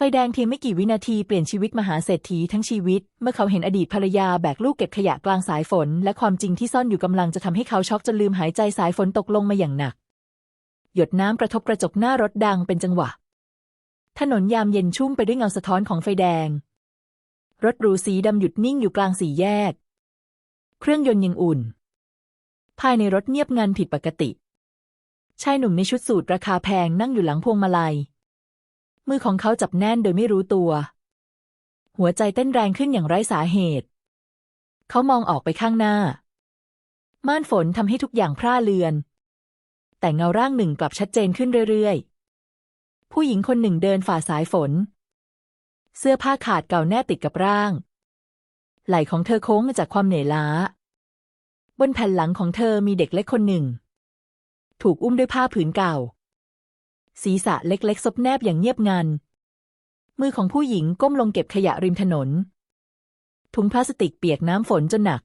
ไฟแดงเพียงไม่กี่วินาทีเปลี่ยนชีวิตมหาเศรษฐีทั้งชีวิต เมื่อเขาเห็นอดีตภรรยาแบกลูกเก็บขยะกลางสายฝน และความจริงที่ซ่อนอยู่กำลังจะทำให้เขาช็อกจนลืมหายใจสายฝนตกลงมาอย่างหนัก หยดน้ำกระทบกระจกหน้ารถดังเป็นจังหวะ ถนนยามเย็นชุ่มไปด้วยเงาสะท้อนของไฟแดง รถหรูสีดำหยุดนิ่งอยู่กลางสี่แยก เครื่องยนต์ยังอุ่น ภายในรถเงียบงันผิดปกติ ชายหนุ่มในชุดสูทราคาแพงนั่งอยู่หลังพวงมาลัย มือของเขาจับแน่นโดยไม่รู้ตัว หัวใจเต้นแรงขึ้นอย่างไร้สาเหตุ เขามองออกไปข้างหน้า ม่านฝนทำให้ทุกอย่างพร่าเลือน แต่เงาร่างหนึ่งกลับชัดเจนขึ้นเรื่อยๆ ผู้หญิงคนหนึ่งเดินฝ่าสายฝน เสื้อผ้าขาดเก่าแน่ติดกับร่าง ไหล่ของเธอโค้งจากความเหนื่อยล้า บนแผ่นหลังของเธอมีเด็กเล็กคนหนึ่ง ถูกอุ้มด้วยผ้าผืนเก่า ศีรษะเล็กๆซบแนบอย่างเงียบงัน มือของผู้หญิงก้มลงเก็บขยะริมถนน ถุงพลาสติกเปียกน้ำฝนจนหนัก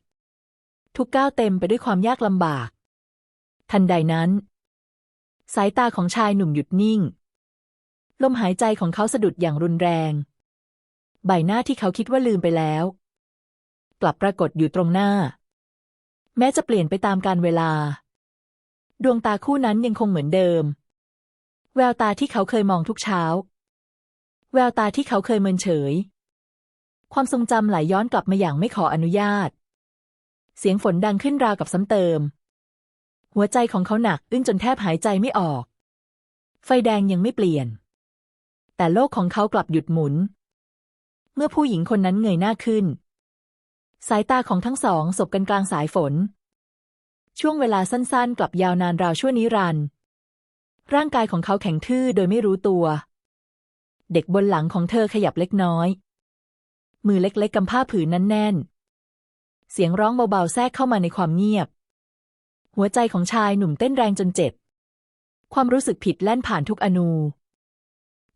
ทุกก้าวเต็มไปด้วยความยากลำบาก ทันใดนั้น สายตาของชายหนุ่มหยุดนิ่ง ลมหายใจของเขาสะดุดอย่างรุนแรง ใบหน้าที่เขาคิดว่าลืมไปแล้ว กลับปรากฏอยู่ตรงหน้า แม้จะเปลี่ยนไปตามกาลเวลา ดวงตาคู่นั้นยังคงเหมือนเดิม แววตาที่เขาเคยมองทุกเช้า แววตาที่เขาเคยเมินเฉย ความทรงจำไหลย้อนกลับมาอย่างไม่ขออนุญาต เสียงฝนดังขึ้นราวกับซ้ำเติม หัวใจของเขาหนักอึ้งจนแทบหายใจไม่ออก ไฟแดงยังไม่เปลี่ยน แต่โลกของเขากลับหยุดหมุน เมื่อผู้หญิงคนนั้นเงยหน้าขึ้น สายตาของทั้งสองสบกันกลางสายฝน ช่วงเวลาสั้นๆ กลับยาวนานราวชั่วนิรันดร์ ร่างกายของเขาแข็งทื่อโดยไม่รู้ตัว เด็กบนหลังของเธอขยับเล็กน้อย มือเล็กๆกำผ้าผืนนั้นแน่น เสียงร้องเบาๆแทรกเข้ามาในความเงียบ หัวใจของชายหนุ่มเต้นแรงจนเจ็บ ความรู้สึกผิดแล่นผ่านทุกอนู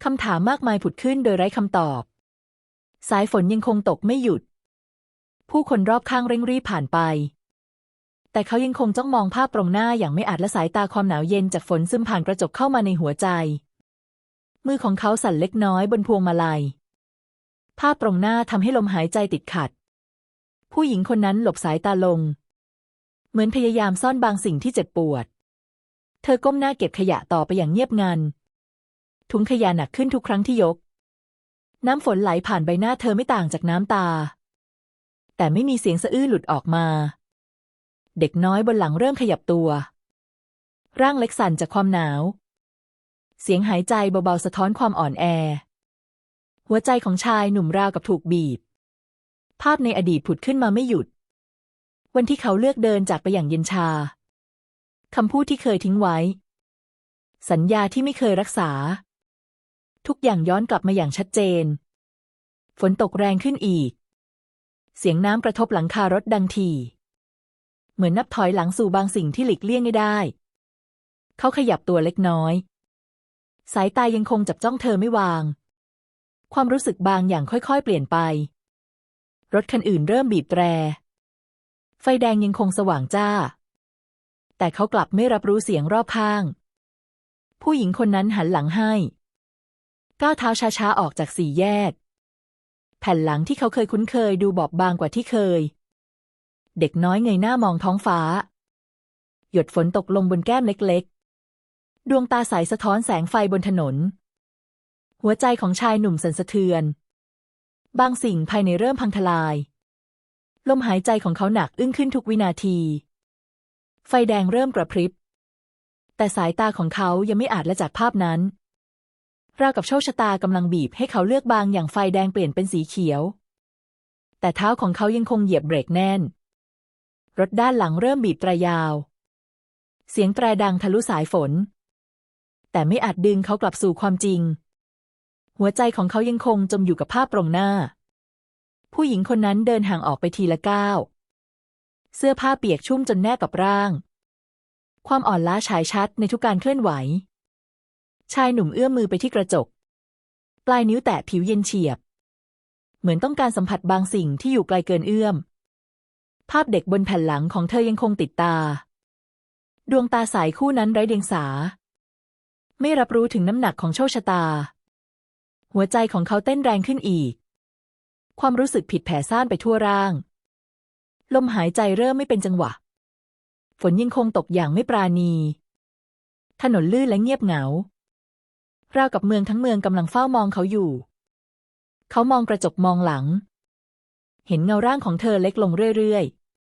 คำถามมากมายผุดขึ้นโดยไร้คำตอบ สายฝนยังคงตกไม่หยุด ผู้คนรอบข้างเร่งรีบผ่านไป แต่เขายังคงจ้องมองภาพตรงหน้าอย่างไม่อาจละสายตาความหนาวเย็นจากฝนซึมผ่านกระจกเข้ามาในหัวใจ มือของเขาสั่นเล็กน้อยบนพวงมาลัย ภาพตรงหน้าทำให้ลมหายใจติดขัด ผู้หญิงคนนั้นหลบสายตาลง เหมือนพยายามซ่อนบางสิ่งที่เจ็บปวด เธอก้มหน้าเก็บขยะต่อไปอย่างเงียบงัน ถุงขยะหนักขึ้นทุกครั้งที่ยก น้ำฝนไหลผ่านใบหน้าเธอไม่ต่างจากน้ำตา แต่ไม่มีเสียงสะอื้นหลุดออกมา เด็กน้อยบนหลังเริ่มขยับตัว ร่างเล็กสั่นจากความหนาว เสียงหายใจเบาๆสะท้อนความอ่อนแอ หัวใจของชายหนุ่มราวกับถูกบีบ ภาพในอดีตผุดขึ้นมาไม่หยุด วันที่เขาเลือกเดินจากไปอย่างเย็นชาคำพูดที่เคยทิ้งไว้ สัญญาที่ไม่เคยรักษา ทุกอย่างย้อนกลับมาอย่างชัดเจน ฝนตกแรงขึ้นอีก เสียงน้ำกระทบหลังคารถดังที เหมือนนับถอยหลังสู่บางสิ่งที่หลีกเลี่ยงไม่ได้ เขาขยับตัวเล็กน้อย สายตายังคงจับจ้องเธอไม่วาง ความรู้สึกบางอย่างค่อยๆ เปลี่ยนไป รถคันอื่นเริ่มบีบแตร ไฟแดงยังคงสว่างจ้า แต่เขากลับไม่รับรู้เสียงรอบข้าง ผู้หญิงคนนั้นหันหลังให้ ก้าวเท้าช้าๆออกจากสี่แยก แผ่นหลังที่เขาเคยคุ้นเคยดูบอบบางกว่าที่เคย เด็กน้อยเงยหน้ามองท้องฟ้า หยดฝนตกลงบนแก้มเล็กๆ ดวงตาใสสะท้อนแสงไฟบนถนน หัวใจของชายหนุ่มสั่นสะเทือน บางสิ่งภายในเริ่มพังทลาย ลมหายใจของเขาหนักอึ้งขึ้นทุกวินาที ไฟแดงเริ่มกระพริบ แต่สายตาของเขายังไม่อาจละจากภาพนั้นราวกับโชคชะตากำลังบีบให้เขาเลือกบางอย่างไฟแดงเปลี่ยนเป็นสีเขียว แต่เท้าของเขายังคงเหยียบเบรกแน่น รถด้านหลังเริ่มบีบแตรยาว เสียงแตรดังทะลุสายฝน แต่ไม่อาจดึงเขากลับสู่ความจริง หัวใจของเขายังคงจมอยู่กับภาพตรงหน้า ผู้หญิงคนนั้นเดินห่างออกไปทีละก้าว เสื้อผ้าเปียกชุ่มจนแนบกับร่าง ความอ่อนล้าฉายชัดในทุกการเคลื่อนไหว ชายหนุ่มเอื้อมมือไปที่กระจก ปลายนิ้วแตะผิวเย็นเฉียบ เหมือนต้องการสัมผัสบางสิ่งที่อยู่ไกลเกินเอื้อม ภาพเด็กบนแผ่นหลังของเธอยังคงติดตา ดวงตาใสคู่นั้นไร้เดียงสา ไม่รับรู้ถึงน้ำหนักของโชคชะตา หัหัวใจของเขาเต้นแรงขึ้นอีก ความรู้สึกผิดแผ่ซ่านไปทั่วร่าง ลมหายใจเริ่มไม่เป็นจังหวะ ฝนยังคงตกอย่างไม่ปราณี ถนนลื่นและเงียบเหงา ราวกับเมืองทั้งเมืองกำลังเฝ้ามองเขาอยู่ เขามองกระจกมองหลัง เห็นเงาร่างของเธอเล็กลงเรื่อย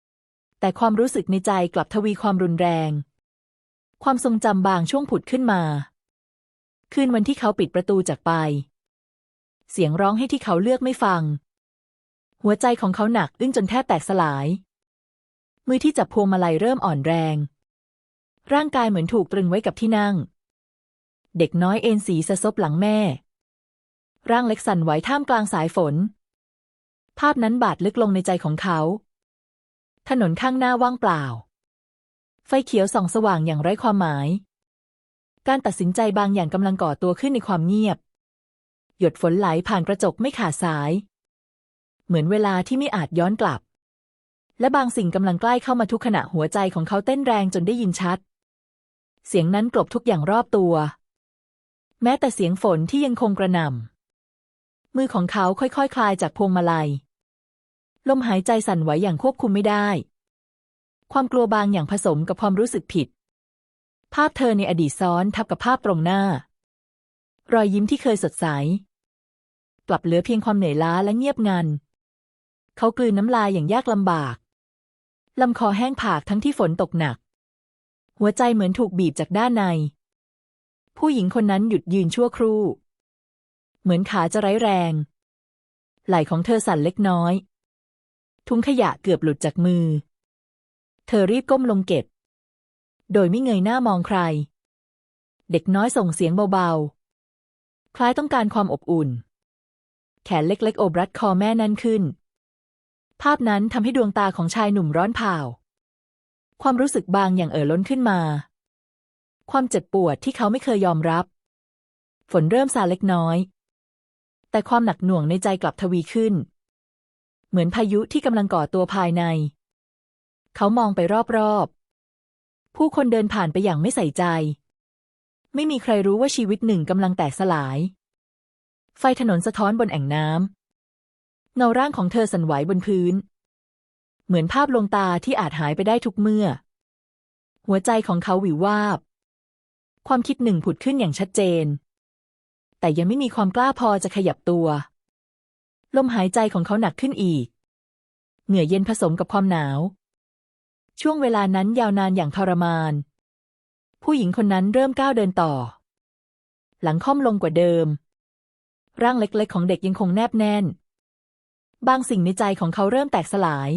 ๆ แต่ความรู้สึกในใจกลับทวีความรุนแรง ความทรงจำบางช่วงผุดขึ้นมา คืนวันที่เขาปิดประตูจากไป เสียงร้องให้ที่เขาเลือกไม่ฟัง หัวใจของเขาหนักอึ้งจนแทบแตกสลาย มือที่จับพวงมาลัยเริ่มอ่อนแรง ร่างกายเหมือนถูกตรึงไว้กับที่นั่ง เด็กน้อยเอ็นสีสะซบหลังแม่ ร่างเล็กสั่นไหวท่ามกลางสายฝน ภาพนั้นบาดลึกลงในใจของเขา ถนนข้างหน้าว่างเปล่า ไฟเขียวส่องสว่างอย่างไร้ความหมาย การตัดสินใจบางอย่างกำลังก่อตัวขึ้นในความเงียบ หยดฝนไหลผ่านกระจกไม่ขาดสาย เหมือนเวลาที่ไม่อาจย้อนกลับ และบางสิ่งกำลังใกล้เข้ามาทุกขณะหัวใจของเขาเต้นแรงจนได้ยินชัด เสียงนั้นกลบทุกอย่างรอบตัว แม้แต่เสียงฝนที่ยังคงกระหน่ำมือของเขาค่อยๆคคลายจากพวงมาลัย ลมหายใจสั่นไหวอย่างควบคุมไม่ได้ ความกลัวบางอย่างผสมกับความรู้สึกผิด ภาพเธอในอดีตซ้อนทับกับภาพตรงหน้า รอยยิ้มที่เคยสดใส กลับเหลือเพียงความเหนื่อยล้าและเงียบงัน เขากลืนน้ำลายอย่างยากลำบากลำคอแห้งผากทั้งที่ฝนตกหนัก หัวใจเหมือนถูกบีบจากด้านใน ผู้หญิงคนนั้นหยุดยืนชั่วครู่ เหมือนขาจะไร้แรง ไหล่ของเธอสั่นเล็กน้อย ทุงขยะเกือบหลุดจากมือ เธอรีบก้มลงเก็บ โดยไม่เงยหน้ามองใคร เด็กน้อยส่งเสียงเบาๆ คล้ายต้องการความอบอุ่น แขนเล็กๆ โอบรัดคอแม่นั่นขึ้น ภาพนั้นทำให้ดวงตาของชายหนุ่มร้อนเผาความรู้สึกบางอย่างเอ่อล้นขึ้นมา ความเจ็บปวดที่เขาไม่เคยยอมรับ ฝนเริ่มซาเล็กน้อย แต่ความหนักหน่วงในใจกลับทวีขึ้น เหมือนพายุที่กำลังก่อตัวภายใน เขามองไปรอบๆ ผู้คนเดินผ่านไปอย่างไม่ใส่ใจ ไม่มีใครรู้ว่าชีวิตหนึ่งกำลังแตกสลาย ไฟถนนสะท้อนบนแอ่งน้ำเงาร่างของเธอสั่นไหวบนพื้น เหมือนภาพลวงตาที่อาจหายไปได้ทุกเมื่อ หัวใจของเขาหวิววาบ ความคิดหนึ่งผุดขึ้นอย่างชัดเจน แต่ยังไม่มีความกล้าพอจะขยับตัว ลมหายใจของเขาหนักขึ้นอีก เหงื่อเย็นผสมกับความหนาว ช่วงเวลานั้นยาวนานอย่างทรมาน ผู้หญิงคนนั้นเริ่มก้าวเดินต่อ หลังค่อมลงกว่าเดิม ร่างเล็กๆของเด็กยังคงแนบแน่น บางสิ่งในใจของเขาเริ่มแตกสลาย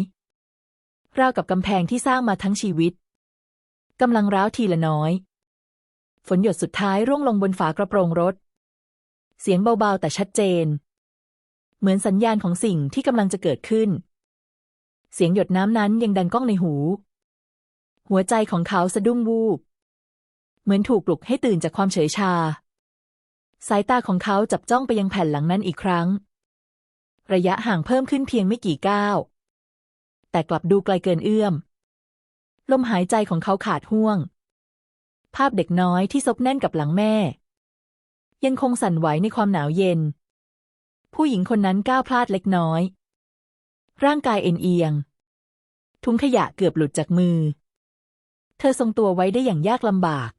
ราวกับกำแพงที่สร้างมาทั้งชีวิตกำลังร้าวทีละน้อย ฝนหยดสุดท้ายร่วงลงบนฝากระโปรงรถ เสียงเบาๆแต่ชัดเจน เหมือนสัญญาณของสิ่งที่กำลังจะเกิดขึ้น เสียงหยดน้ำนั้นยังดังก้องในหู หัวใจของเขาสะดุ้งวูบ เหมือนถูกปลุกให้ตื่นจากความเฉยชา สายตาของเขาจับจ้องไปยังแผ่นหลังนั้นอีกครั้ง ระยะห่างเพิ่มขึ้นเพียงไม่กี่ก้าว แต่กลับดูไกลเกินเอื้อม ลมหายใจของเขาขาดห่วง ภาพเด็กน้อยที่ซบแน่นกับหลังแม่ ยังคงสั่นไหวในความหนาวเย็น ผู้หญิงคนนั้นก้าวพลาดเล็กน้อย ร่างกายเอ็นเอียงทุงขยะเกือบหลุดจากมือ เธอทรงตัวไว้ได้อย่างยากลำบาก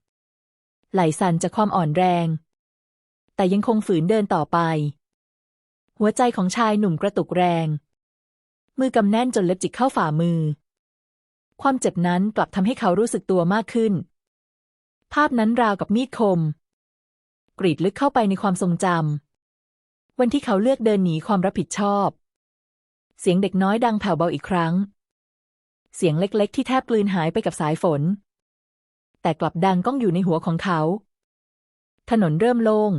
ไหลสั่นจากความอ่อนแรง แต่ยังคงฝืนเดินต่อไป หัวใจของชายหนุ่มกระตุกแรง มือกำแน่นจนเล็บจิกเข้าฝ่ามือ ความเจ็บนั้นกลับทำให้เขารู้สึกตัวมากขึ้น ภาพนั้นราวกับมีดคม กรีดลึกเข้าไปในความทรงจำ วันที่เขาเลือกเดินหนีความรับผิดชอบ เสียงเด็กน้อยดังแผ่วเบาอีกครั้ง เสียงเล็กๆ ที่แทบกลืนหายไปกับสายฝน แต่กลับดังก้องอยู่ในหัวของเขา ถนนเริ่มโล่ง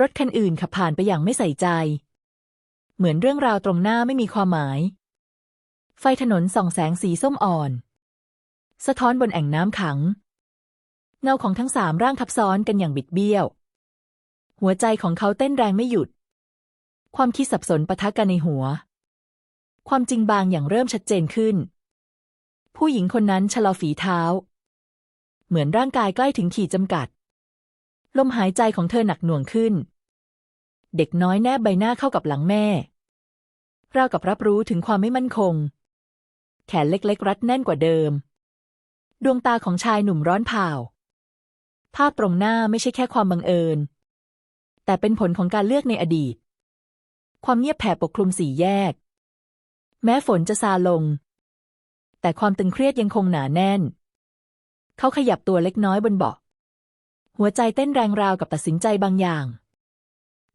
รถคันอื่นขับผ่านไปอย่างไม่ใส่ใจ เหมือนเรื่องราวตรงหน้าไม่มีความหมาย ไฟถนนส่องแสงสีส้มอ่อน สะท้อนบนแอ่งน้ำขัง เงาของทั้งสามร่างทับซ้อนกันอย่างบิดเบี้ยว หัวใจของเขาเต้นแรงไม่หยุด ความคิดสับสนปะทะกันในหัว ความจริงบางอย่างเริ่มชัดเจนขึ้น ผู้หญิงคนนั้นชะลอฝีเท้า เหมือนร่างกายใกล้ถึงขีดจำกัด ลมหายใจของเธอหนักหน่วงขึ้น เด็กน้อยแนบใบหน้าเข้ากับหลังแม่ราวกับรับรู้ถึงความไม่มั่นคง แขนเล็กๆ รัดแน่นกว่าเดิม ดวงตาของชายหนุ่มร้อนเผาภาพตรงหน้าไม่ใช่แค่ความบังเอิญ แต่เป็นผลของการเลือกในอดีต ความเงียบแผ่ปกคลุมสี่แยก แม้ฝนจะซาลง แต่ความตึงเครียดยังคงหนาแน่น เขาขยับตัวเล็กน้อยบนเบาะหัวใจเต้นแรงราวกับตัดสินใจบางอย่าง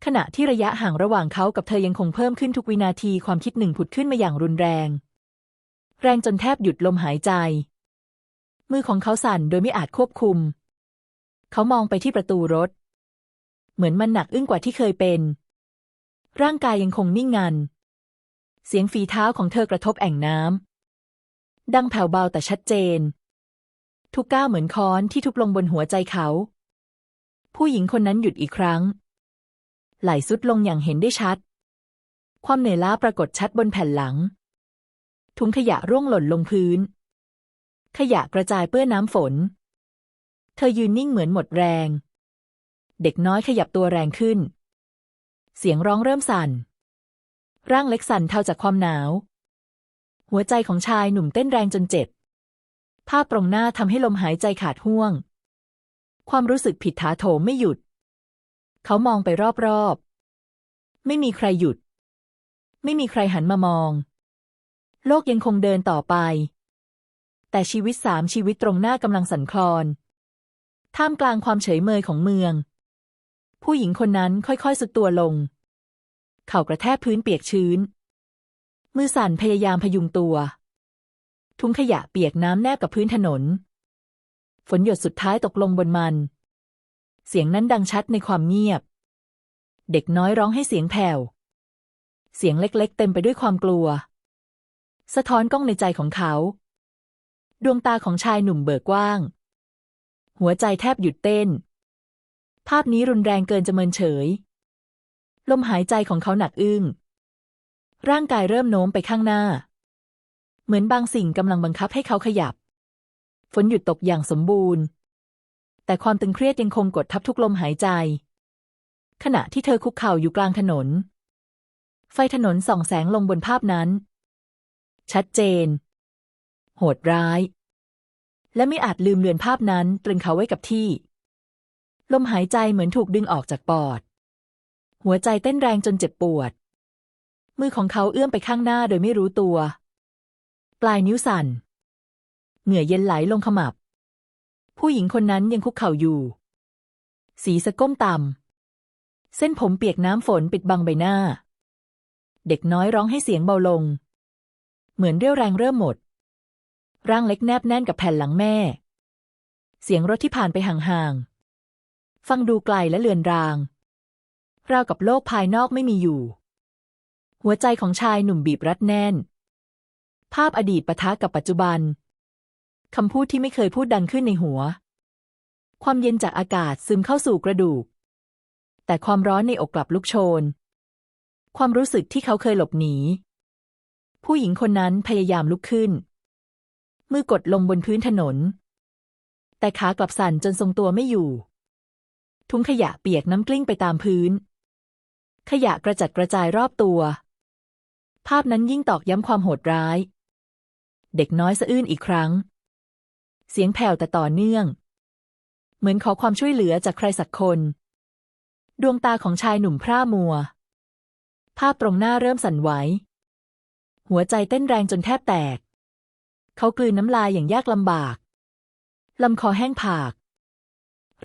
ขณะที่ระยะห่างระหว่างเขากับเธอยังคงเพิ่มขึ้นทุกวินาทีความคิดหนึ่งผุดขึ้นมาอย่างรุนแรง แรงจนแทบหยุดลมหายใจ มือของเขาสั่นโดยไม่อาจควบคุม เขามองไปที่ประตูรถ เหมือนมันหนักอึ้งกว่าที่เคยเป็น ร่างกายยังคงนิ่งงัน เสียงฝีเท้าของเธอกระทบแอ่งน้ำดังแผ่วเบาแต่ชัดเจน ทุกก้าวเหมือนค้อนที่ทุบลงบนหัวใจเขา ผู้หญิงคนนั้นหยุดอีกครั้ง ไหลสุดลงอย่างเห็นได้ชัด ความเหนื่อยล้าปรากฏชัดบนแผ่นหลัง ถุงขยะร่วงหล่นลงพื้น ขยะกระจายเปื้อนน้ำฝน เธอยืนนิ่งเหมือนหมดแรง เด็กน้อยขยับตัวแรงขึ้น เสียงร้องเริ่มสั่น ร่างเล็กสั่นเท่าจากความหนาว หัวใจของชายหนุ่มเต้นแรงจนเจ็บ ภาพตรงหน้าทำให้ลมหายใจขาดห่วง ความรู้สึกผิดถาโถมไม่หยุด เขามองไปรอบๆ ไม่มีใครหยุด ไม่มีใครหันมามอง โลกยังคงเดินต่อไป แต่ชีวิตสามชีวิตตรงหน้ากำลังสั่นคลอนท่ามกลางความเฉยเมยของเมือง ผู้หญิงคนนั้นค่อยๆสุดตัวลง เข่ากระแทกพื้นเปียกชื้น มือสั่นพยายามพยุงตัว ทุงขยะเปียกน้ำแนบกับพื้นถนน ฝนหยดสุดท้ายตกลงบนมัน เสียงนั้นดังชัดในความเงียบ เด็กน้อยร้องให้เสียงแผ่ว เสียงเล็กๆ เต็มไปด้วยความกลัว สะท้อนกล้องในใจของเขา ดวงตาของชายหนุ่มเบิกกว้าง หัวใจแทบหยุดเต้น ภาพนี้รุนแรงเกินจะเมินเฉย ลมหายใจของเขาหนักอึ้ง ร่างกายเริ่มโน้มไปข้างหน้า เหมือนบางสิ่งกำลังบังคับให้เขาขยับ ฝนหยุดตกอย่างสมบูรณ์ แต่ความตึงเครียดยังคงกดทับทุกลมหายใจ ขณะที่เธอคุกเข่าอยู่กลางถนน ไฟถนนส่องแสงลงบนภาพนั้น ชัดเจน โหดร้าย และไม่อาจลืมเลือนภาพนั้นตรึงเขาไว้กับที่ ลมหายใจเหมือนถูกดึงออกจากปอด หัวใจเต้นแรงจนเจ็บปวด มือของเขาเอื้อมไปข้างหน้าโดยไม่รู้ตัว ปลายนิ้วสั่น เหงื่อเย็นไหลลงขมับ ผู้หญิงคนนั้นยังคุกเข่าอยู่ สีสะก้มต่ำ เส้นผมเปียกน้ำฝนปิดบังใบหน้า เด็กน้อยร้องให้เสียงเบาลง เหมือนเรี่ยวแรงเริ่มหมด ร่างเล็กแนบแน่นกับแผ่นหลังแม่ เสียงรถที่ผ่านไปห่างๆ ฟังดูไกลและเลือนราง ราวกับโลกภายนอกไม่มีอยู่ หัวใจของชายหนุ่มบีบรัดแน่น ภาพอดีตปะทะกับปัจจุบัน คำพูดที่ไม่เคยพูดดังขึ้นในหัว ความเย็นจากอากาศซึมเข้าสู่กระดูก แต่ความร้อนในอกกลับลุกโชน ความรู้สึกที่เขาเคยหลบหนี ผู้หญิงคนนั้นพยายามลุกขึ้น มือกดลงบนพื้นถนน แต่ขากลับสั่นจนทรงตัวไม่อยู่ ทุงขยะเปียกน้ำกลิ้งไปตามพื้น ขยะกระจัดกระจายรอบตัว ภาพนั้นยิ่งตอกย้ำความโหดร้าย เด็กน้อยสะอื้นอีกครั้ง เสียงแผ่วแต่ต่อเนื่อง เหมือนขอความช่วยเหลือจากใครสักคน ดวงตาของชายหนุ่มพร่ามัว ภาพตรงหน้าเริ่มสั่นไหว หัวใจเต้นแรงจนแทบแตก เขากลืนน้ำลายอย่างยากลำบากลำคอแห้งผาก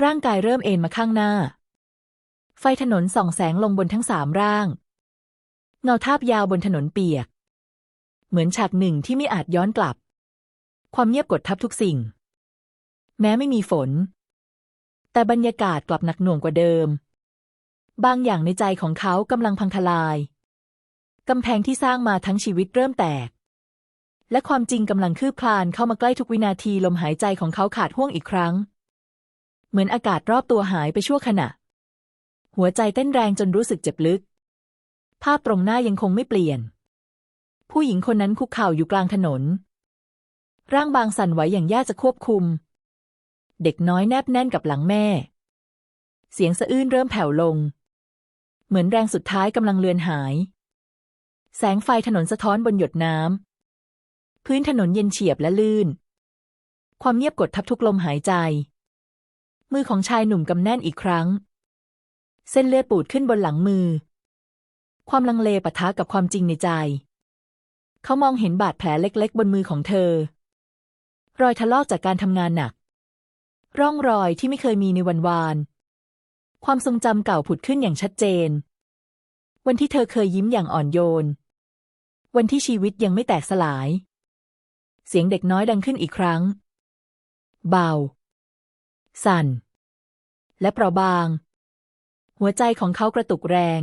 ร่างกายเริ่มเอนมาข้างหน้า ไฟถนนส่องแสงลงบนทั้งสามร่าง เงาทาบยาวบนถนนเปียก เหมือนฉากหนึ่งที่ไม่อาจย้อนกลับ ความเงียบกดทับทุกสิ่ง แม้ไม่มีฝน แต่บรรยากาศกลับหนักหน่วงกว่าเดิม บางอย่างในใจของเขากำลังพังทลาย กำแพงที่สร้างมาทั้งชีวิตเริ่มแตก และความจริงกำลังคืบคลานเข้ามาใกล้ทุกวินาทีลมหายใจของเขาขาดห่วงอีกครั้ง เหมือนอากาศรอบตัวหายไปชั่วขณะ หัวใจเต้นแรงจนรู้สึกเจ็บลึก ภาพตรงหน้ายังคงไม่เปลี่ยน ผู้หญิงคนนั้นคุกเข่าอยู่กลางถนน ร่างบางสั่นไหวอย่างยากจะควบคุม เด็กน้อยแนบแน่นกับหลังแม่ เสียงสะอื้นเริ่มแผ่วลง เหมือนแรงสุดท้ายกำลังเลือนหาย แสงไฟถนนสะท้อนบนหยดน้ำพื้นถนนเย็นเฉียบและลื่น ความเงียบกดทับทุกลมหายใจ มือของชายหนุ่มกำแน่นอีกครั้ง เส้นเลือดปูดขึ้นบนหลังมือ ความลังเลปะทะกับความจริงในใจ เขามองเห็นบาดแผลเล็กๆ บนมือของเธอ รอยทะลอกจากการทำงานหนัก ร่องรอยที่ไม่เคยมีในวันวาน ความทรงจำเก่าผุดขึ้นอย่างชัดเจน วันที่เธอเคยยิ้มอย่างอ่อนโยน วันที่ชีวิตยังไม่แตกสลาย เสียงเด็กน้อยดังขึ้นอีกครั้ง เบา สั่น และเปราะบาง หัวใจของเขากระตุกแรง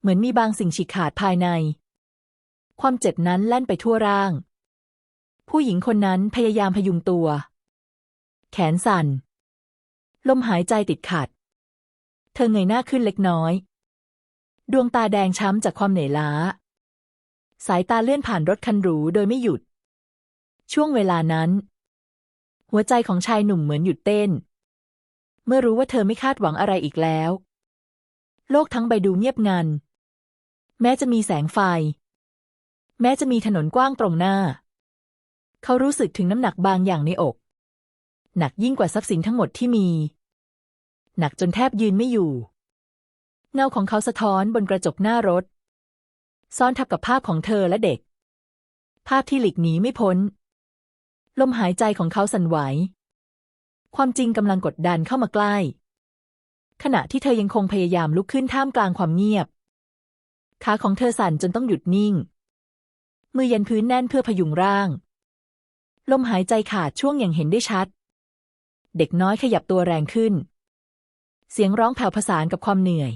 เหมือนมีบางสิ่งฉีกขาดภายใน ความเจ็บนั้นแล่นไปทั่วร่าง ผู้หญิงคนนั้นพยายามพยุงตัว แขนสั่น ลมหายใจติดขัด เธอเงยหน้าขึ้นเล็กน้อย ดวงตาแดงช้ำจากความเหนื่อยล้า สายตาเลื่อนผ่านรถคันหรูโดยไม่หยุด ช่วงเวลานั้น หัวใจของชายหนุ่มเหมือนหยุดเต้น เมื่อรู้ว่าเธอไม่คาดหวังอะไรอีกแล้ว โลกทั้งใบดูเงียบงัน แม้จะมีแสงไฟ แม้จะมีถนนกว้างตรงหน้า เขารู้สึกถึงน้ำหนักบางอย่างในอก หนักยิ่งกว่าทรัพย์สินทั้งหมดที่มี หนักจนแทบยืนไม่อยู่ เงาของเขาสะท้อนบนกระจกหน้ารถ ซ้อนทับกับภาพของเธอและเด็ก ภาพที่หลีกหนีไม่พ้น ลมหายใจของเขาสั่นไหว ความจริงกำลังกดดันเข้ามาใกล้ ขณะที่เธอยังคงพยายามลุกขึ้นท่ามกลางความเงียบ ขาของเธอสั่นจนต้องหยุดนิ่ง มือยันพื้นแน่นเพื่อพยุงร่าง ลมหายใจขาดช่วงอย่างเห็นได้ชัด เด็กน้อยขยับตัวแรงขึ้น เสียงร้องแผ่วผสานกับความเหนื่อย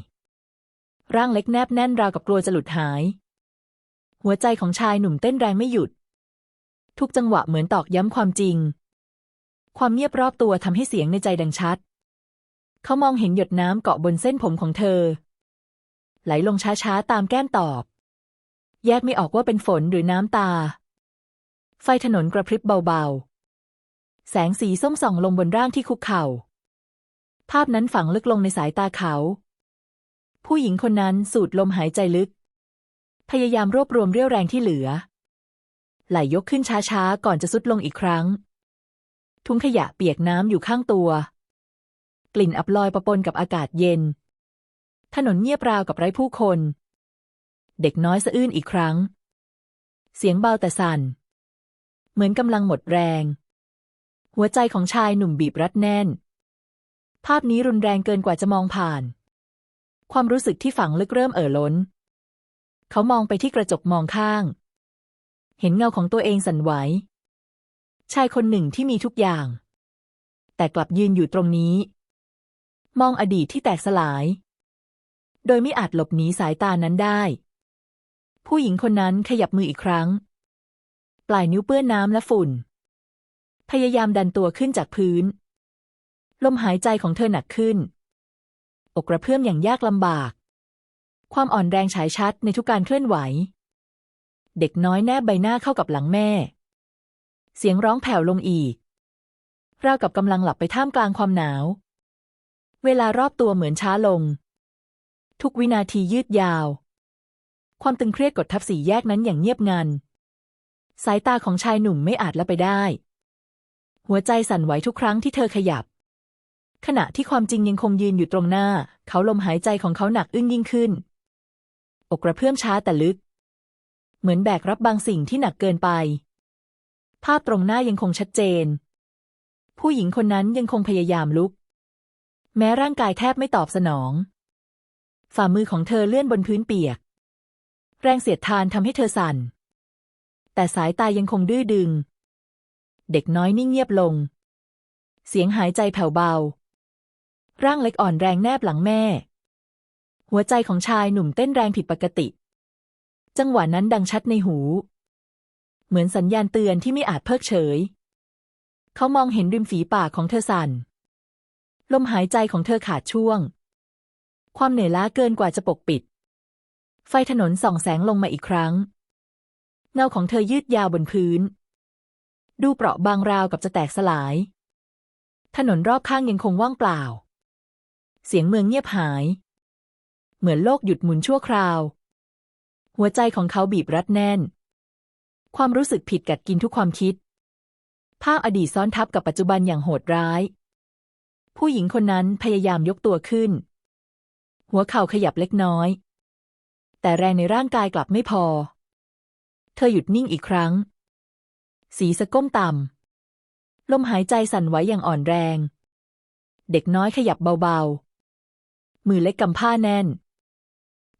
ร่างเล็กแนบแน่นราวกับกลัวจะหลุดหาย หัวใจของชายหนุ่มเต้นแรงไม่หยุด ทุกจังหวะเหมือนตอกย้ำความจริง ความเงียบรอบตัวทำให้เสียงในใจดังชัด เขามองเห็นหยดน้ำเกาะบนเส้นผมของเธอ ไหลลงช้าๆ ตามแก้มตอบ แยกไม่ออกว่าเป็นฝนหรือน้ำตา ไฟถนนกระพริบเบาๆ แสงสีส้มส่องลงบนร่างที่คุกเข่า ภาพนั้นฝังลึกลงในสายตาเขา ผู้หญิงคนนั้นสูดลมหายใจลึก พยายามรวบรวมเรี่ยวแรงที่เหลือ ไหลยกขึ้นช้าๆ ก่อนจะสุดลงอีกครั้ง ทุ่งขยะเปียกน้ำอยู่ข้างตัว กลิ่นอับลอยประปนกับอากาศเย็น ถนนเงียบราวกับไร้ผู้คน เด็กน้อยสะอื้นอีกครั้ง เสียงเบาแต่สั่น เหมือนกำลังหมดแรง หัวใจของชายหนุ่มบีบรัดแน่น ภาพนี้รุนแรงเกินกว่าจะมองผ่าน ความรู้สึกที่ฝังลึกเริ่มเอ่อล้น เขามองไปที่กระจกมองข้าง เห็นเงาของตัวเองสั่นไหว ชายคนหนึ่งที่มีทุกอย่าง แต่กลับยืนอยู่ตรงนี้ มองอดีตที่แตกสลาย โดยไม่อาจหลบหนีสายตานั้นได้ ผู้หญิงคนนั้นขยับมืออีกครั้ง ปลายนิ้วเปื้อนน้ำและฝุ่น พยายามดันตัวขึ้นจากพื้น ลมหายใจของเธอหนักขึ้น อกกระเพื่อมอย่างยากลำบาก ความอ่อนแรงฉายชัดในทุกการเคลื่อนไหว เด็กน้อยแนบใบหน้าเข้ากับหลังแม่ เสียงร้องแผ่วลงอีก ราวกับกำลังหลับไปท่ามกลางความหนาว เวลารอบตัวเหมือนช้าลง ทุกวินาทียืดยาว ความตึงเครียดกดทับสี่แยกนั้นอย่างเงียบงัน สายตาของชายหนุ่มไม่อาจละไปได้ หัวใจสั่นไหวทุกครั้งที่เธอขยับ ขณะที่ความจริงยังคงยืนอยู่ตรงหน้า เขาลมหายใจของเขาหนักอึ้งยิ่งขึ้น อกกระเพื่อมช้าแต่ลึก เหมือนแบกรับบางสิ่งที่หนักเกินไป ภาพตรงหน้ายังคงชัดเจน ผู้หญิงคนนั้นยังคงพยายามลุก แม้ร่างกายแทบไม่ตอบสนอง ฝ่ามือของเธอเลื่อนบนพื้นเปียก แรงเสียดทานทำให้เธอสั่น แต่สายตายังคงดื้อดึง เด็กน้อยนิ่งเงียบลง เสียงหายใจแผ่วเบา ร่างเล็กอ่อนแรงแนบหลังแม่ หัวใจของชายหนุ่มเต้นแรงผิดปกติ จังหวะนั้นดังชัดในหู เหมือนสัญญาณเตือนที่ไม่อาจเพิกเฉย เขามองเห็นริมฝีปากของเธอสั่น ลมหายใจของเธอขาดช่วง ความเหนื่อยล้าเกินกว่าจะปกปิด ไฟถนนส่องแสงลงมาอีกครั้ง เงาของเธอยืดยาวบนพื้น ดูเปราะบางราวกับจะแตกสลาย ถนนรอบข้างยังคงว่างเปล่า เสียงเมืองเงียบหาย เหมือนโลกหยุดหมุนชั่วคราว หัวใจของเขาบีบรัดแน่น ความรู้สึกผิดกัดกินทุกความคิด ภาพอดีตซ้อนทับกับปัจจุบันอย่างโหดร้าย ผู้หญิงคนนั้นพยายามยกตัวขึ้น หัวเข่าขยับเล็กน้อย แต่แรงในร่างกายกลับไม่พอ เธอหยุดนิ่งอีกครั้ง สีสะก้มต่ำลมหายใจสั่นไหวอย่างอ่อนแรง เด็กน้อยขยับเบาๆ มือเล็กกำผ้าแน่น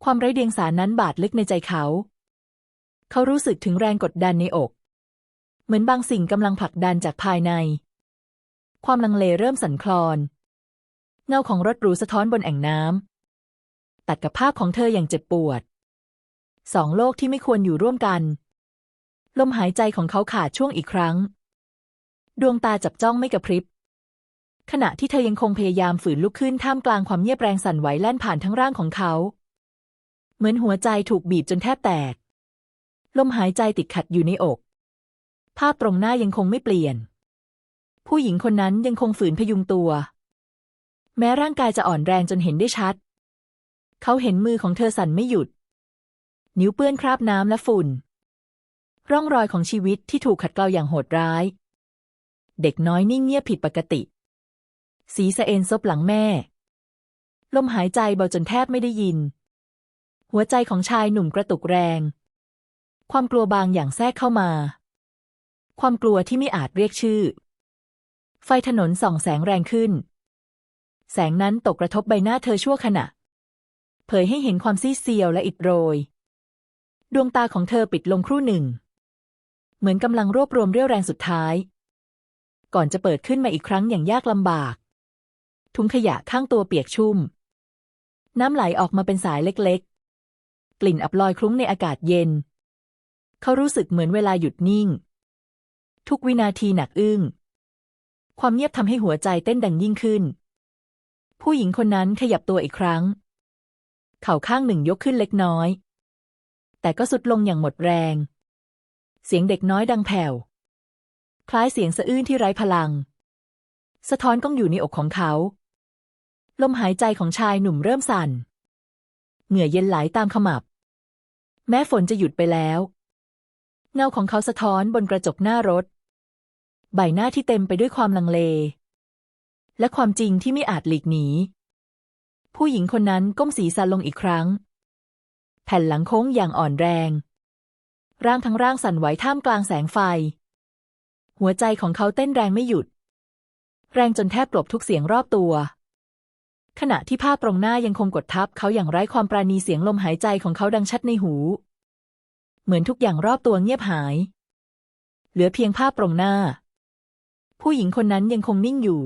ความไร้เดียงสานั้นบาดลึกในใจเขา เขารู้สึกถึงแรงกดดันในอก เหมือนบางสิ่งกำลังผลักดันจากภายใน ความลังเลเริ่มสั่นคลอน เงาของรถหรูสะท้อนบนแอ่งน้ำตัดกับภาพของเธออย่างเจ็บปวด สองโลกที่ไม่ควรอยู่ร่วมกัน ลมหายใจของเขาขาดช่วงอีกครั้ง ดวงตาจับจ้องไม่กระพริบขณะที่เธอยังคงพยายามฝืนลุกขึ้นท่ามกลางความเงียบแรงสั่นไหวแล่นผ่านทั้งร่างของเขา เหมือนหัวใจถูกบีบจนแทบแตก ลมหายใจติดขัดอยู่ในอก ภาพตรงหน้ายังคงไม่เปลี่ยน ผู้หญิงคนนั้นยังคงฝืนพยุงตัว แม้ร่างกายจะอ่อนแรงจนเห็นได้ชัด เขาเห็นมือของเธอสั่นไม่หยุด นิ้วเปื้อนคราบน้ำและฝุ่น ร่องรอยของชีวิตที่ถูกขัดเกลาอย่างโหดร้าย เด็กน้อยนิ่งเงียบผิดปกติ สีสะเอ็นซบหลังแม่ ลมหายใจเบาจนแทบไม่ได้ยิน หัวใจของชายหนุ่มกระตุกแรง ความกลัวบางอย่างแทรกเข้ามา ความกลัวที่ไม่อาจเรียกชื่อ ไฟถนนส่องแสงแรงขึ้น แสงนั้นตกกระทบใบหน้าเธอชั่วขณะ เผยให้เห็นความซีเซียวและอิดโรย ดวงตาของเธอปิดลงครู่หนึ่ง เหมือนกำลังรวบรวมเรี่ยวแรงสุดท้าย ก่อนจะเปิดขึ้นมาอีกครั้งอย่างยากลำบาก ถุงขยะข้างตัวเปียกชุ่ม น้ำไหลออกมาเป็นสายเล็ก กลิ่นอับลอยคลุ้งในอากาศเย็น เขารู้สึกเหมือนเวลาหยุดนิ่ง ทุกวินาทีหนักอึ้ง ความเงียบทำให้หัวใจเต้นดังยิ่งขึ้น ผู้หญิงคนนั้นขยับตัวอีกครั้ง เข่าข้างหนึ่งยกขึ้นเล็กน้อย แต่ก็สุดลงอย่างหมดแรง เสียงเด็กน้อยดังแผ่ว คล้ายเสียงสะอื้นที่ไร้พลัง สะท้อนก้องอยู่ในอกของเขา ลมหายใจของชายหนุ่มเริ่มสั่นเหงื่อเย็นไหลตามขมับ แม้ฝนจะหยุดไปแล้ว เงาของเขาสะท้อนบนกระจกหน้ารถ ใบหน้าที่เต็มไปด้วยความลังเล และความจริงที่ไม่อาจหลีกหนี ผู้หญิงคนนั้นก้มศีรษะลงอีกครั้ง แผ่นหลังโค้งอย่างอ่อนแรง ร่างทั้งร่างสั่นไหวท่ามกลางแสงไฟ หัวใจของเขาเต้นแรงไม่หยุด แรงจนแทบกลบทุกเสียงรอบตัว ขณะที่ภาพตรงหน้ายังคงกดทับเขาอย่างไร้ความปราณีเสียงลมหายใจของเขาดังชัดในหู เหมือนทุกอย่างรอบตัวเงียบหาย เหลือเพียงภาพตรงหน้า ผู้หญิงคนนั้นยังคงนิ่งอยู่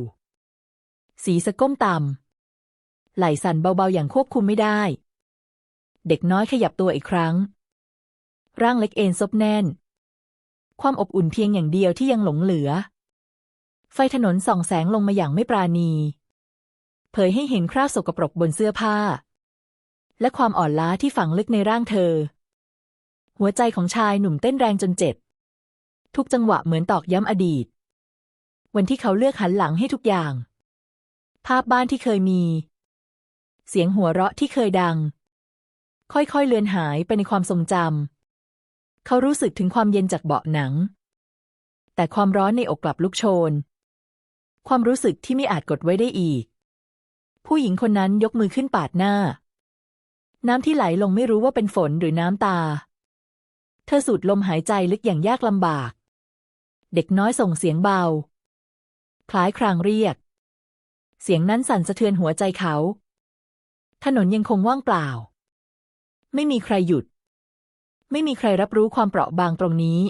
สีสะก้มต่ำไหล่สั่นเบาๆอย่างควบคุมไม่ได้ เด็กน้อยขยับตัวอีกครั้ง ร่างเล็กเอ็นซบแน่น ความอบอุ่นเพียงอย่างเดียวที่ยังหลงเหลือ ไฟถนนส่องแสงลงมาอย่างไม่ปราณี เผยให้เห็นคราบสกปรกบนเสื้อผ้า และความอ่อนล้าที่ฝังลึกในร่างเธอ หัวใจของชายหนุ่มเต้นแรงจนเจ็บ ทุกจังหวะเหมือนตอกย้ำอดีต วันที่เขาเลือกหันหลังให้ทุกอย่าง ภาพบ้านที่เคยมี เสียงหัวเราะที่เคยดัง ค่อยๆเลือนหายไปในความทรงจำเขารู้สึกถึงความเย็นจากเบาะหนัง แต่ความร้อนในอกกลับลุกโชน ความรู้สึกที่ไม่อาจกดไว้ได้อีก ผู้หญิงคนนั้นยกมือขึ้นปาดหน้า น้ำที่ไหลลงไม่รู้ว่าเป็นฝนหรือน้ำตา เธอสูดลมหายใจลึกอย่างยากลำบาก เด็กน้อยส่งเสียงเบา คล้ายครางเรียก เสียงนั้นสั่นสะเทือนหัวใจเขา ถนนยังคงว่างเปล่า ไม่มีใครหยุด ไม่มีใครรับรู้ความเปราะบางตรงนี้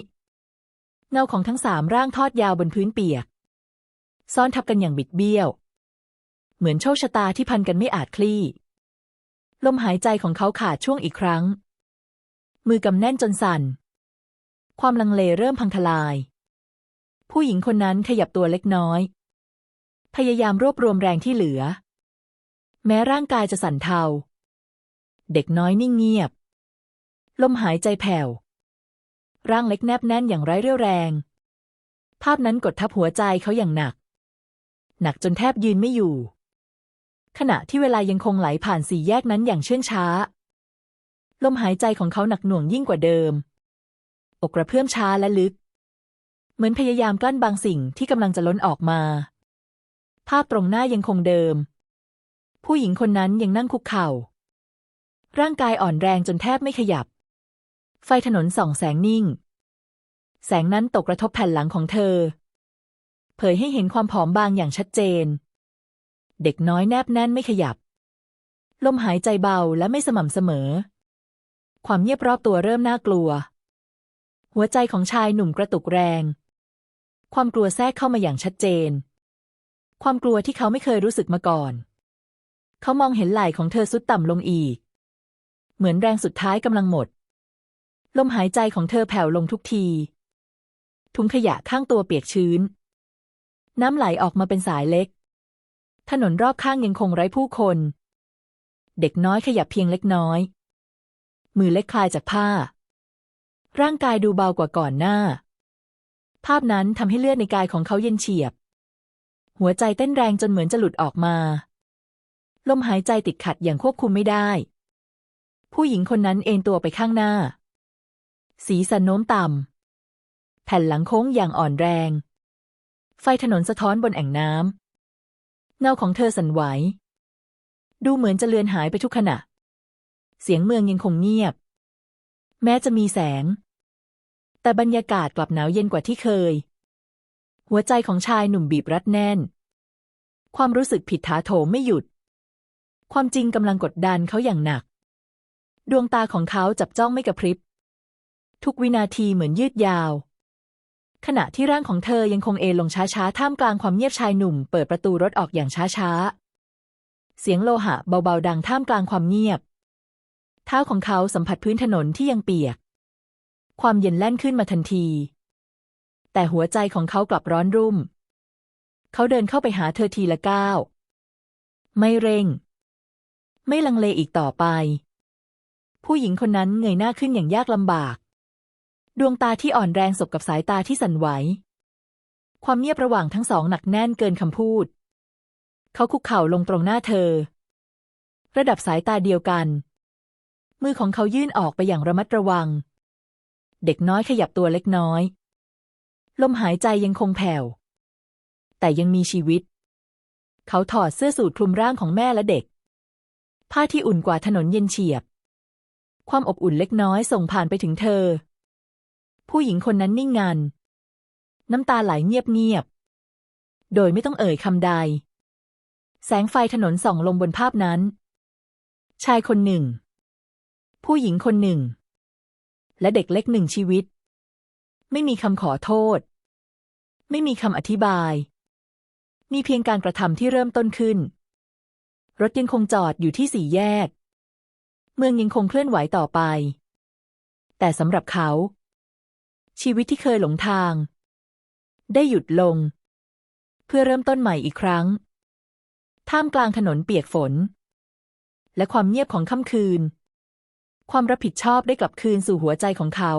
เงาของทั้งสามร่างทอดยาวบนพื้นเปียกซ่อนทับกันอย่างบิดเบี้ยว เหมือนโชคชะตาที่พันกันไม่อาจคลี่ ลมหายใจของเขาขาดช่วงอีกครั้ง มือกำแน่นจนสั่น ความลังเลเริ่มพังทลาย ผู้หญิงคนนั้นขยับตัวเล็กน้อย พยายามรวบรวมแรงที่เหลือ แม้ร่างกายจะสั่นเทา เด็กน้อยนิ่งเงียบ ลมหายใจแผ่ว ร่างเล็กแนบแน่นอย่างไร้เรี่ยวแรง ภาพนั้นกดทับหัวใจเขาอย่างหนักหนักจนแทบยืนไม่อยู่ ขณะที่เวลายังคงไหลผ่านสี่แยกนั้นอย่างเชื่องช้า ลมหายใจของเขาหนักหน่วงยิ่งกว่าเดิม อกกระเพื่อมช้าและลึก เหมือนพยายามกลั้นบางสิ่งที่กำลังจะล้นออกมา ภาพตรงหน้ายังคงเดิม ผู้หญิงคนนั้นยังนั่งคุกเข่า ร่างกายอ่อนแรงจนแทบไม่ขยับ ไฟถนนส่องแสงนิ่ง แสงนั้นตกกระทบแผ่นหลังของเธอ เผยให้เห็นความผอมบางอย่างชัดเจน เด็กน้อยแนบแน่นไม่ขยับ ลมหายใจเบาและไม่สม่ำเสมอ ความเงียบรอบตัวเริ่มน่ากลัว หัวใจของชายหนุ่มกระตุกแรง ความกลัวแทรกเข้ามาอย่างชัดเจน ความกลัวที่เขาไม่เคยรู้สึกมาก่อน เขามองเห็นไหล่ของเธอสุดต่ำลงอีก เหมือนแรงสุดท้ายกำลังหมด ลมหายใจของเธอแผ่วลงทุกที ถุงขยะข้างตัวเปียกชื้น น้ำไหลออกมาเป็นสายเล็ก ถนนรอบข้างยังคงไร้ผู้คน เด็กน้อยขยับเพียงเล็กน้อย มือเล็กคลายจากผ้า ร่างกายดูเบากว่าก่อนหน้า ภาพนั้นทำให้เลือดในกายของเขาเย็นเฉียบ หัวใจเต้นแรงจนเหมือนจะหลุดออกมา ลมหายใจติดขัดอย่างควบคุมไม่ได้ ผู้หญิงคนนั้นเอนตัวไปข้างหน้า สีสันโน้มต่ำแผ่นหลังโค้งอย่างอ่อนแรง ไฟถนนสะท้อนบนแอ่งน้ำ เงาของเธอสั่นไหว ดูเหมือนจะเลือนหายไปทุกขณะ เสียงเมืองยังคงเงียบ แม้จะมีแสง แต่บรรยากาศกลับหนาวเย็นกว่าที่เคย หัวใจของชายหนุ่มบีบรัดแน่น ความรู้สึกผิดถาโถมไม่หยุด ความจริงกำลังกดดันเขาอย่างหนัก ดวงตาของเขาจับจ้องไม่กระพริบ ทุกวินาทีเหมือนยืดยาว ขณะที่ร่างของเธอยังคงเอนลงช้าๆ ท่ามกลางความเงียบชายหนุ่ม เปิดประตูรถออกอย่างช้าๆ เสียงโลหะเบาๆ ดังท่ามกลางความเงียบ เท้าของเขาสัมผัสพื้นถนนที่ยังเปียก ความเย็นแล่นขึ้นมาทันที แต่หัวใจของเขากลับร้อนรุ่ม เขาเดินเข้าไปหาเธอทีละก้าว ไม่เร่ง ไม่ลังเลอีกต่อไป ผู้หญิงคนนั้นเงยหน้าขึ้นอย่างยากลำบาก ดวงตาที่อ่อนแรงสบกับสายตาที่สั่นไหว ความเงียบระหว่างทั้งสองหนักแน่นเกินคำพูด เขาคุกเข่าลงตรงหน้าเธอ ระดับสายตาเดียวกัน มือของเขายื่นออกไปอย่างระมัดระวัง เด็กน้อยขยับตัวเล็กน้อย ลมหายใจยังคงแผ่ว แต่ยังมีชีวิต เขาถอดเสื้อสูทคลุมร่างของแม่และเด็ก ผ้าที่อุ่นกว่าถนนเย็นเฉียบ ความอบอุ่นเล็กน้อยส่งผ่านไปถึงเธอ ผู้หญิงคนนั้นนิ่งงัน น้ำตาไหลเงียบๆ โดยไม่ต้องเอ่ยคำใด แสงไฟถนนส่องลงบนภาพนั้น ชายคนหนึ่ง ผู้หญิงคนหนึ่ง และเด็กเล็กหนึ่งชีวิต ไม่มีคำขอโทษ ไม่มีคำอธิบาย มีเพียงการกระทำที่เริ่มต้นขึ้น รถยังคงจอดอยู่ที่สี่แยก เมืองยังคงเคลื่อนไหวต่อไป แต่สำหรับเขา ชีวิตที่เคยหลงทาง ได้หยุดลง เพื่อเริ่มต้นใหม่อีกครั้ง ท่ามกลางถนนเปียกฝน และความเงียบของค่ำคืน ความรับผิดชอบได้กลับคืนสู่หัวใจของเขา